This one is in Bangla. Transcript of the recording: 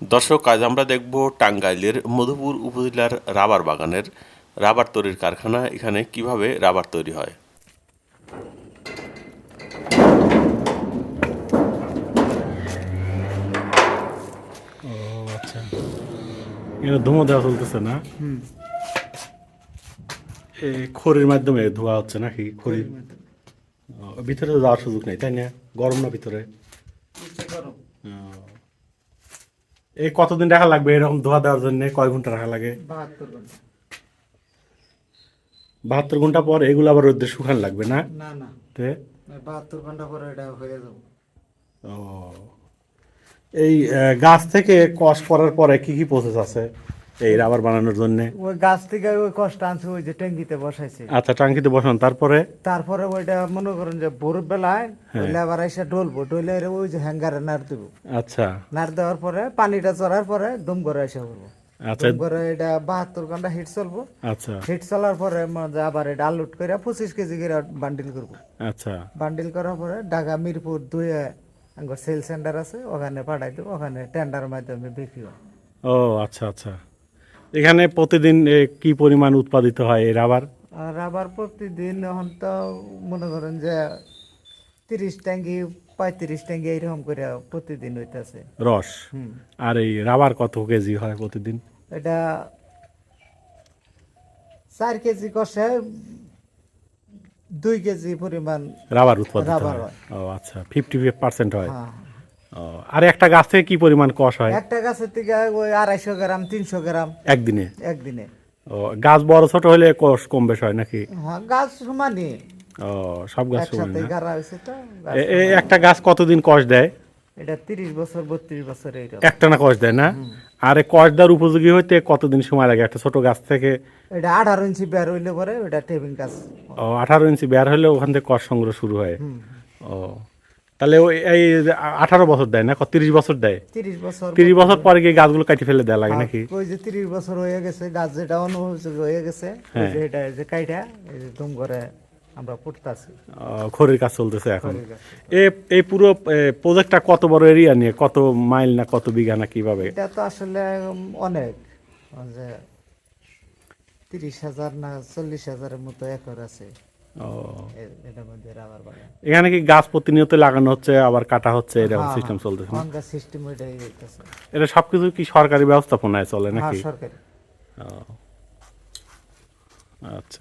দর্শক আজ আমরা দেখব টাঙ্গাইলের মধুপুর উপজেলার রাবার বাগানের রাবার তৈরির কারখানা এখানে কীভাবে রাবার তৈরি হয়। ও আচ্ছা। এখানে ধুমো দেওয়া চলতেছে না? এ খড়ির মাধ্যমে ধোয়া হচ্ছে নাকি? খড়ি? ভিতরে তো যাওয়ার সুযোগ নেই তাই না? গরম না ভিতরে। এই কতদিন রাখা লাগবে এরকম ধোয়া দেওয়ার জন্য? কয় ঘণ্টা রাখা লাগে? বাহাত্তর ঘণ্টা। পর এগুলো আবার রোদ্রে শুকান লাগবে না? না না। বাহাত্তর ঘণ্টা পরে এটা হয়ে যাবে। ও। এই গাছ থেকে কষ করার পরে কি কি প্রসেস আছে? এই রাবার বানানোর জন্য। ওই গাছ থেকে ওই কষ্ট আনছে ওই যে ট্যাঙ্কিতে বসাইছে। আচ্ছা বসান তারপরে? তারপরে ওইটা মনে করেন যে ভোর বেলায় ওইলে আবার এসে ডলবো ডলে ওই যে হ্যাঙ্গারে নাড় দেবো। আচ্ছা। নাড় দেওয়ার পরে পানিটা চড়ার পরে দম করে এসে করব আচ্ছা। এটা বাহাত্তর ঘণ্টা হিট চলবো। আচ্ছা। হিট চলার পরে আবার এটা আলুট করে পঁচিশ কেজি করে বান্ডিল করব। আচ্ছা। বান্ডিল করার পরে ঢাকা মিরপুর দুই সেল সেন্টার আছে ওখানে পাঠাই দেবো ওখানে টেন্ডার মাধ্যমে বিক্রি হয়। ও আচ্ছা আচ্ছা। এখানে প্রতিদিন এ, কি পরিমাণ উৎপাদিত হয় এই রাবার? আর আবার প্রতিদিন এখন তো মনে করেন যে তিরিশ ট্যাঙ্কি পঁয়ত্রিশ ট্যাঙ্কি এইরকম করে প্রতিদিন হইতেছে। রস? আর এই রাবার কত কেজি হয় প্রতিদিন? এটা চার কেজি কষে দুই কেজি পরিমাণ রাবার উৎপাদিত রাবার হয়। ও আচ্ছা ফিফটি পার্সেন্ট হয়। হ্যাঁ। আর একটা গাছ থেকে কি পরিমাণ কষ হয়? একটা গাছের থেকে ওই আড়াইশো গ্রাম তিনশো গ্রাম। একদিনে? একদিনে। ও গাছ বড় ছোট হলে কষ কম বেশ হয় নাকি? হ্যাঁ গাছ সমানই ও সব গাছ সমান একটা গাছ কতদিন কষ দেয়? এটা তিরিশ বছর বত্রিশ বছর একটা না কষ দেয় না? আর এই কষ দেওয়ার উপযোগী হইতে কতদিন সময় লাগে? একটা ছোট গাছ থেকে এটা আঠারো ইঞ্চি বের হইলে পরে ওটা টেবিং গাছ। ও আঠারো ইঞ্চি বের হলে ওখান থেকে কষ সংগ্রহ শুরু হয়। ও তাহলে ওই এই আঠারো বছর দেয় না? তিরিশ বছর দেয়? তিরিশ বছর তিরিশ বছর পরে গিয়ে গাছগুলো কাটি ফেলে দেওয়া লাগে নাকি? ওই যে তিরিশ বছর হয়ে গেছে গাছ যেটা অনুভব হয়ে। গেছে এটা যে কাইটা দুম করে আমরা খড়ির কাজ চলতেছে এখন। এ এই পুরো প্রজেক্টটা কত বড় এরিয়া নিয়ে? কত মাইল না কত বিঘা না কীভাবে? এটা তো আসলে অনেক। যে তিরিশ হাজার না চল্লিশ হাজারের মতো একর আছে। এটার মধ্যে রাবার বাগান এখানে কি গাছ প্রতিনিয়ত লাগানো হচ্ছে আবার কাটা হচ্ছে এরকম সিস্টেম চলতেছে? সিস্টেম ওইটাই হইতেছে। এটা সবকিছু কি সরকারি ব্যবস্থাপনায় চলে হ্যাঁ নাকি? সরকারি। আচ্ছা।